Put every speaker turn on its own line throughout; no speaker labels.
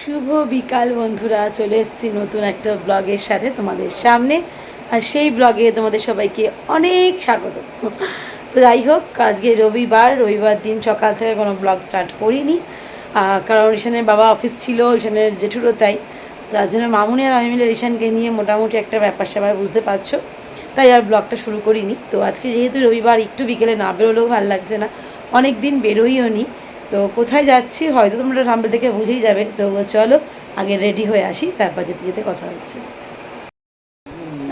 শুভ বিকাল বন্ধুরা, চলে এসেছি নতুন একটা ব্লগের সাথে তোমাদের সামনে। আর সেই ব্লগে তোমাদের সবাইকে অনেক স্বাগত। তো যাই হোক, আজকে রবিবার রবিবার দিন সকাল থেকে কোনো ব্লগ স্টার্ট করিনি। কারণ ঈশানের বাবা অফিস ছিল, ঈশানের জেঠুরও তাই। তার জন্য মামুনি আর আমি মিলে ঈশানকে নিয়ে মোটামুটি একটা ব্যাপার স্যাপার বুঝতে পারছ। তাই আর ব্লগটা শুরু করিনি। তো আজকে যেহেতু রবিবার, একটু বিকেলে না বেরোলেও ভালো লাগছে না। অনেক দিন বেরোইও নি তো কোথায় যাচ্ছি হয়তো তোমরা সামনে থেকে বুঝেই যাবে। তো চলো আগে রেডি হয়ে আসি তারপর যেতে যেতে কথা হচ্ছে।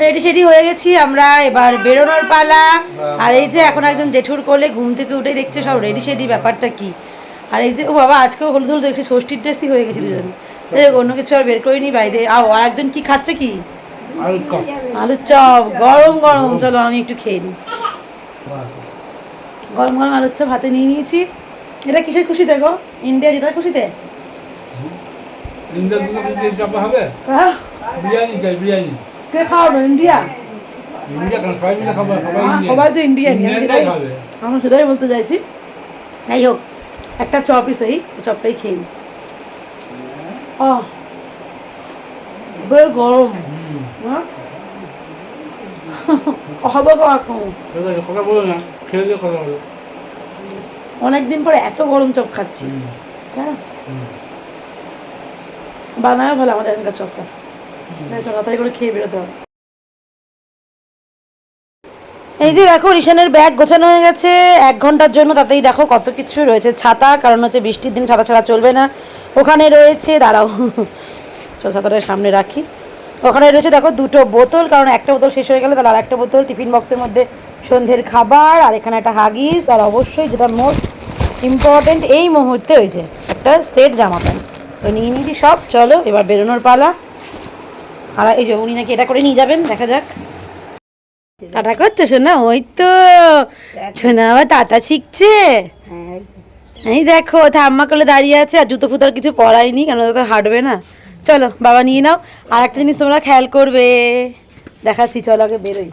রেডি সেডি হয়ে গেছি আমরা এবার বেরোনোর পালা। আর এই যে এখন একদম জেঠুর কোলে ঘুম থেকে উঠে দেখছে সব রেডি সেডি ব্যাপারটা কি। আর এই যে ও বাবা আজকেও হলুদ হলুদ দেখছি ষষ্ঠীর ড্রেসই হয়ে গেছে দুজন। অন্য কিছু আর বের করিনি বাইরে। আও আর একজন কি খাচ্ছে কি?
আলুর চপ।
গরম গরম। চলো আমি একটু খেয়ে নিই। গরম গরম আলুর চপ হাতে নিয়ে নিয়েছি। এটা কিসের খুশিতে গো? ইন্ডিয়া জেতার খুশিতে?
ইন্ডিয়া দুটো দিয়ে চাপা হবে? বিরিয়ানি চাই বিরিয়ানি।
কে খাওয়াবো? ইন্ডিয়া?
ইন্ডিয়া কেন? সবাই মিলে খাব সবাই ইন্ডিয়ান।
সবাই তো ইন্ডিয়ানই আমি
ইন্ডিয়ানটাই
সেটাই
খাবে।
আমি সেটাই বলতে চাইছি। যাই হোক একটা চপই সেই চপটাই খেয়ে নিই গরম। হ্যাঁ হবে
কথা বলো না খেয়ে কথা বলো।
অনেকদিন পরে এত গরম চপ খাচ্ছি। হ্যাঁ বানায় ভালো আমাদের এখানকার চপটা। তাড়াতাড়ি করে খেয়ে বেরোতে হবে। এই যে দেখো রিশানের ব্যাগ গোছানো হয়ে গেছে। এক ঘণ্টার জন্য তাতেই দেখো কত কিছু রয়েছে। ছাতা কারণ হচ্ছে বৃষ্টির দিন ছাতা ছাড়া চলবে না। ওখানে রয়েছে দাঁড়াও। চল ছাতাটা সামনে রাখি। ওখানে রয়েছে দেখো দুটো বোতল কারণ একটা বোতল শেষ হয়ে গেলে তাহলে আর একটা বোতল টিফিন বক্সের মধ্যে সন্ধ্যের খাবার আর এখানে একটা হাগিস আর অবশ্যই যেটা মোস্ট ইম্পর্টেন্ট এই মুহূর্তে ওই যে একটা সেট জামা প্যান্ট। তো নিয়ে নিয়েছি সব চলো এবার বেরোনোর পালা। আর এই যে উনি নাকি এটা করে নিয়ে যাবেন দেখা যাক। টাটা করছ শোনা ওই তো। শোনা আবার টাটা শিখছে এই দেখো ঠাম্মা করলে দাঁড়িয়ে আছে আর জুতো ফুতোর কিছু পরাইনি কেন তো হাঁটবে না? চলো বাবা নিয়ে নাও। আর একটা জিনিস তোমরা খেয়াল করবে। দেখাচ্ছি চলো আগে বেরোই।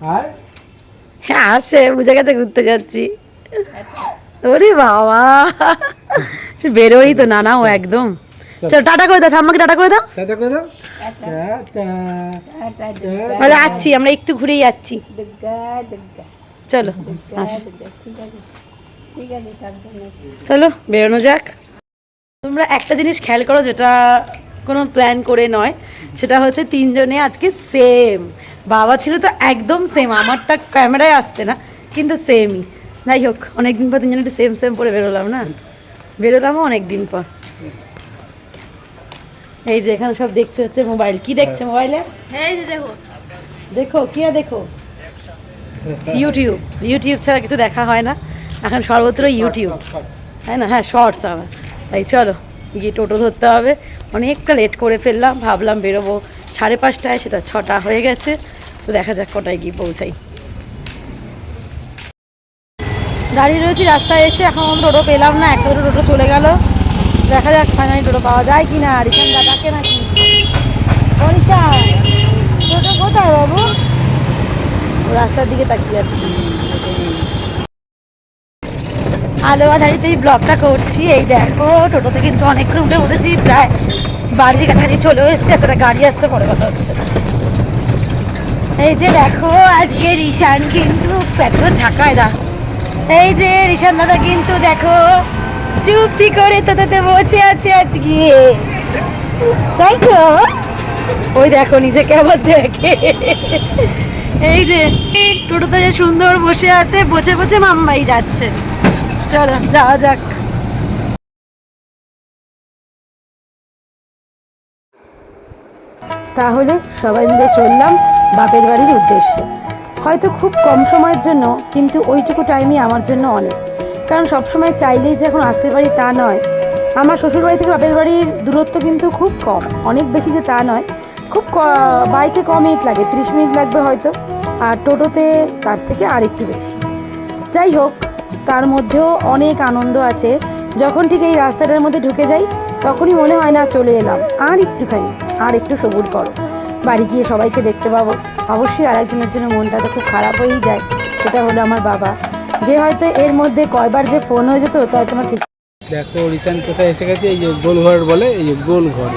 আর?
হ্যাঁ আসে বুঝে গেছে ঘুরতে যাচ্ছি। ওরে বাবা সে বেরোই তো না না ও একদম। চলো। টাটা করে দাও ঠাম্মাকে টাটা করে দাও।
টাটা করে দাও।
আমরা যাচ্ছি আমরা একটু ঘুরেই যাচ্ছি। চলো আসি। চলো বেরোনো যাক। তোমরা একটা জিনিস খেয়াল করো যেটা কোনো প্ল্যান করে নয়। সেটা হচ্ছে তিনজনে আজকে সেম বাবা ছিল তো একদম সেম আমারটা ক্যামেরায় আসছে না কিন্তু সেমই যাই হোক অনেকদিন পর তিনজনে একটু সেম সেম পরে বেরোলাম না? বেরোলামও অনেক দিন পর। এই যে এখানে সব দেখছে হচ্ছে মোবাইল কি দেখছে মোবাইলে
এই যে দেখো।
দেখো কি আর দেখো? ইউটিউব ইউটিউব ছাড়া কিছু দেখা হয় না। এখন সর্বত্র ইউটিউব তাই না? হ্যাঁ শর্টস আবার তাই চলো গিয়ে টোটো ধরতে হবে। অনেকটা লেট করে ফেললাম ভাবলাম বেরোবো। সাড়ে পাঁচটায় সেটা ছটা হয়ে গেছে। তো দেখা যাক কটায় গিয়ে পৌঁছাই। দাঁড়িয়ে রয়েছি রাস্তায় এসে, এখন টোটো পেলাম না, একটা দুটো টোটো চলে গেল। দেখা যাক ফাইনালি টোটো পাওয়া যায় কি না রিসান দাদাকে নাকি? টোটো কোথায় বাবু? রাস্তার দিকে তাকিয়ে আছে। আলোয়া দাঁড়িয়ে এই ব্লগটা করছি। এই দেখো, টোটোতে কিন্তু অনেকক্ষণ উঠে উঠেছি প্রায় বাড়ির কাছাকাছি চলে এসেছি একটা গাড়ি আসছে, পরে কথা হচ্ছে এই যে দেখো, আজকে রিশান কিন্তু এত ঝাঁকায় দা। এই যে রিশান দাদা কিন্তু দেখো, চুপটি করে তোতে বসে আছে আজকে। তাই তো? ওই দেখো, নিজেকে আবার দেখে। এই যে, টোটোতে যে সুন্দর বসে আছে, বসে বসে মাম্মাই যাচ্ছে। চলো, যাওয়া যাক। তাহলে সবাই মিলে চললাম। বাপের বাড়ির উদ্দেশ্যে। হয়তো খুব কম সময়ের জন্য, কিন্তু ওইটুকু টাইমই আমার জন্য অনেক। কারণ সবসময় চাইলেই যে এখন আসতে পারি তা নয়। আমার শ্বশুরবাড়ি থেকে বাপের বাড়ির দূরত্ব কিন্তু খুব কম। অনেক বেশি যে তা নয়। খুব বাইকে ক মিনিট লাগে, ত্রিশ মিনিট লাগবে হয়তো। আর টোটোতে তার থেকে আরেকটু বেশি। যাই হোক, তার মধ্যেও অনেক আনন্দ আছে। যখন ঠিক এই রাস্তাটার মধ্যে ঢুকে যাই, তখনই মনে হয় না চলে এলাম। আর একটুখানি, আর একটু সবুর করো। বাড়ি গিয়ে সবাইকে দেখতে পাবো। অবশ্যই আর একজনের জন্য মনটা তো খুব খারাপ হয়েই যায়। সেটা হলো আমার বাবা। যে হয়তো এর মধ্যে কয়বার যে ফোন হয়ে যেত, তাই তোমার ঠিক
দেখো, রিসান কোথায় এসে গেছে? এই যে গোল ঘর বলে, এই যে গোল ঘর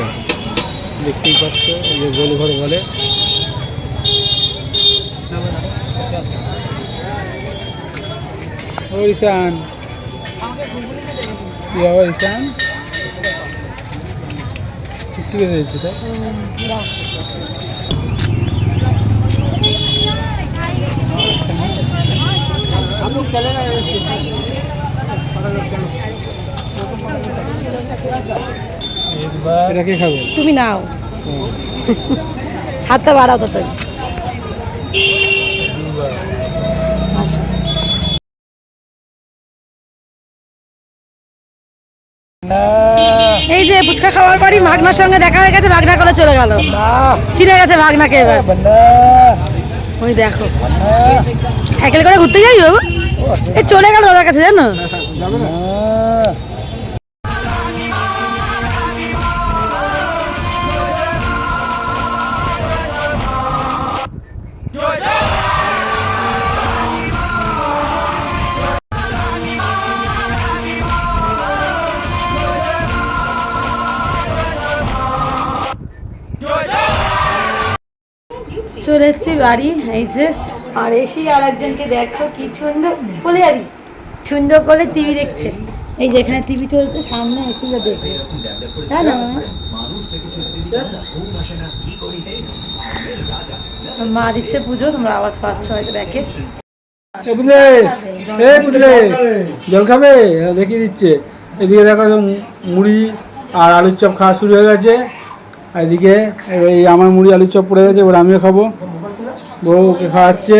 দেখতেই পাচ্ছ, এই যে গোল ঘর বলে। ও রিসান। কি বাবা রিসান? ছুটি হয়ে গেছে তাই এটা কে খাবে
তুমি নাও হাতটা বাড়াও তো তুমি এই যে ফুচকা খাওয়ার পরই ভাগনার সঙ্গে দেখা হয়ে গেছে ভাগনা করে চলে গেল। চিনে গেছে ভাগনাকে এবার। ওই দেখো। সাইকেল করে ঘুরতে যাই বাবু? এই চলে গেল দাদার কাছে জানো? চলে এসছি বাড়ি এই যে আর এসেই আর একজনকে দেখো কি সুন্দর বলে যাবি। সুন্দর করে টিভি দেখছে। এই যেখানে টিভি চলছে সামনে এসে দেখবে। না? মা দিচ্ছে পুজো তোমরা আওয়াজ পাচ্ছ হয়তো দেখে।
এ বুঝলে জল খাবে? হ্যাঁ, দেখিয়ে দিচ্ছে। এদিকে দেখো মুড়ি আর আলুর চপ খাওয়া শুরু হয়ে গেছে। এদিকে আমার মুড়ি আলুর চপ পড়ে গেছে এবার আমিও খাব। বউকে খাওয়াচ্ছে।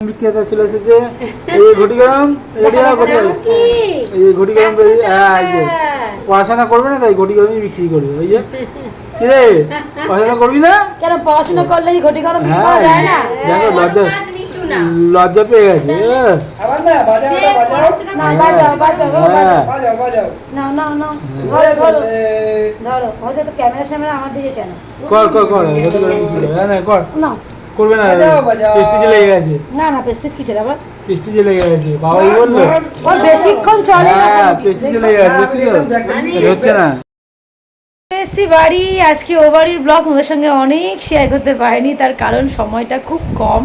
বিক্রেতা চলে এসেছে। এই ঘটি গরম রেডি হওয়া ঘটি গরম। এই ঘটি গরম তৈরি হ্যাঁ পড়াশোনা করবে না তাই ঘটি গরমই বিক্রি করবে ওই যে। কি রে? পড়াশোনা করবি না?
কেন পড়াশোনা করলে কি ঘটি গরম
হ্যাঁ।
পাওয়া যায় না?
দেখো লজ্জা লজ্জা পেয়ে গেছে এ,
না। বাজাও বাজাও গো, বাজাও। না না না। ধরো ধরো। ধরো হয়তো তো ক্যামেরা স্যামেরা আমার দিকে কেন?
কর কর কর ঘটি গরম বিক্রি করবে। না কর।
না।
করবে না পেস্টিজে লেগে গেছে।
না না প্রেস্টিজ কিছু আবার
পেস্টিজে লেগে গেছে বাবাই বলল
ও বেশিক্ষণ চলে না
হ্যাঁ পেস্টিজে লেগে গেছে বুঝলি তো? এটা হচ্ছে না।
এসছি বাড়ি আজকে ও বাড়ির ব্লগ তোমাদের সঙ্গে অনেক শেয়ার করতে পারিনি তার কারণ সময়টা খুব কম।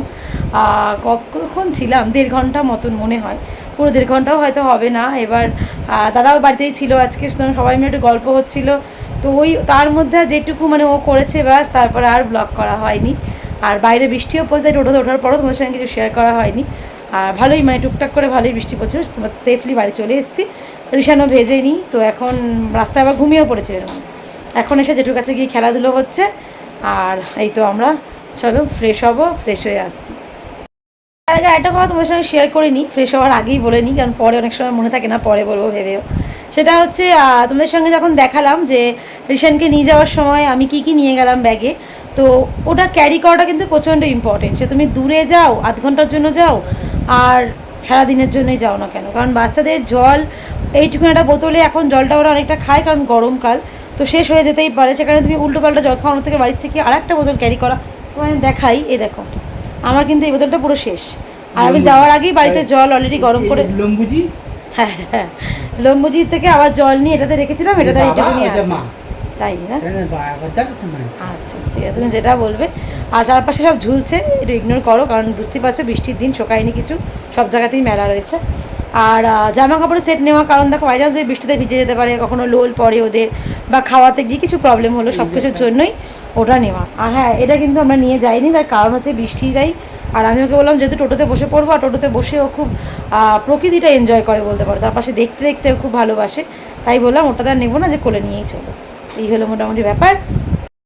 কতক্ষণ ছিলাম? দেড় ঘণ্টা মতন মনে হয়। পুরো দেড় ঘন্টাও হয়তো হবে না। এবার দাদাও বাড়িতেই ছিল আজকে, সুতরাং সবাই মিলে একটু গল্প হচ্ছিল। তো ওই, তার মধ্যে যেটুকু মানে ও করেছে ব্যাস, তারপরে আর ব্লগ করা হয়নি। আর বাইরে বৃষ্টিও পড়তে টোটোতে ওঠার পরও তোমাদের সঙ্গে কিছু শেয়ার করা হয়নি। আর ভালোই মানে টুকটাক করে ভালোই বৃষ্টি পড়ছিল সেফলি বাড়ি চলে এসেছি। রিসানও ভেজে নিই তো এখন রাস্তায় আবার ঘুমিয়েও পড়েছে এরকম এখন এসে জেঠুর কাছে গিয়ে খেলাধুলো হচ্ছে। আর এই তো আমরা, চলো ফ্রেশ হব ফ্রেশ হয়ে আসছি। আগে একটা কথা তোমাদের সঙ্গে শেয়ার করে নিই ফ্রেশ হওয়ার আগেই বলে নিই কারণ পরে অনেক সময় মনে থাকে না, পরে বলব ভেবেও। সেটা হচ্ছে তোমাদের সঙ্গে যখন দেখালাম যে রিশানকে নিয়ে যাওয়ার সময় আমি কি কি নিয়ে গেলাম ব্যাগে তো ওটা ক্যারি করাটা কিন্তু প্রচণ্ড ইম্পর্টেন্ট সে তুমি দূরে যাও, আধ ঘণ্টার জন্য যাও, আর সারাদিনের জন্যই যাও না কেন? কারণ বাচ্চাদের জল, এইটুকু একটা বোতলে এখন জলটা ওরা অনেকটা খায়, কারণ গরমকাল, তো শেষ হয়ে যেতেই পারে। সেখানে তুমি উল্টো পাল্টা জল খাওয়ানোর থেকে বাড়ির থেকে আর একটা বোতল ক্যারি করা, তোমায় দেখাই এ দেখো। আমার কিন্তু এই বোতলটা পুরো শেষ। আর আমি যাওয়ার আগেই বাড়িতে জল অলরেডি গরম করে
লম্বুজি।
হ্যাঁ হ্যাঁ লম্বুজি থেকে আবার জল নিয়ে এটাতে রেখেছিলাম এটাতে এইটুকুনি আছে তাই না? আচ্ছা ঠিক আছে তুমি যেটা বলবে। আর চারপাশে সব ঝুলছে একটু ইগনোর করো কারণ বুঝতেই পারছ বৃষ্টির দিন শোকায়নি কিছু। সব জায়গাতেই মেলা রয়েছে। আর জামা কাপড়ের সেট নেওয়া কারণ দেখো বাই চান্স বৃষ্টিতে ভিজে যেতে পারে কখনো লোল পরে ওদের বা খাওয়াতে গিয়ে কিছু প্রবলেম হলো সব কিছুর জন্যই। ওটা নেওয়া। আর হ্যাঁ এটা কিন্তু আমরা নিয়ে যাইনি, তার কারণ হচ্ছে বৃষ্টিটাই আর আমি ওকে বললাম, যেহেতু টোটোতে বসে পড়ব, আর টোটোতে বসে ও খুব প্রকৃতিটা এনজয় করে বলতে পারো। তার পাশে দেখতে দেখতে খুব ভালোবাসে। তাই বললাম, ওটা তো আর নেব না, যে কোলে নিয়েই চলো। এই হলো মোটামুটি ব্যাপার।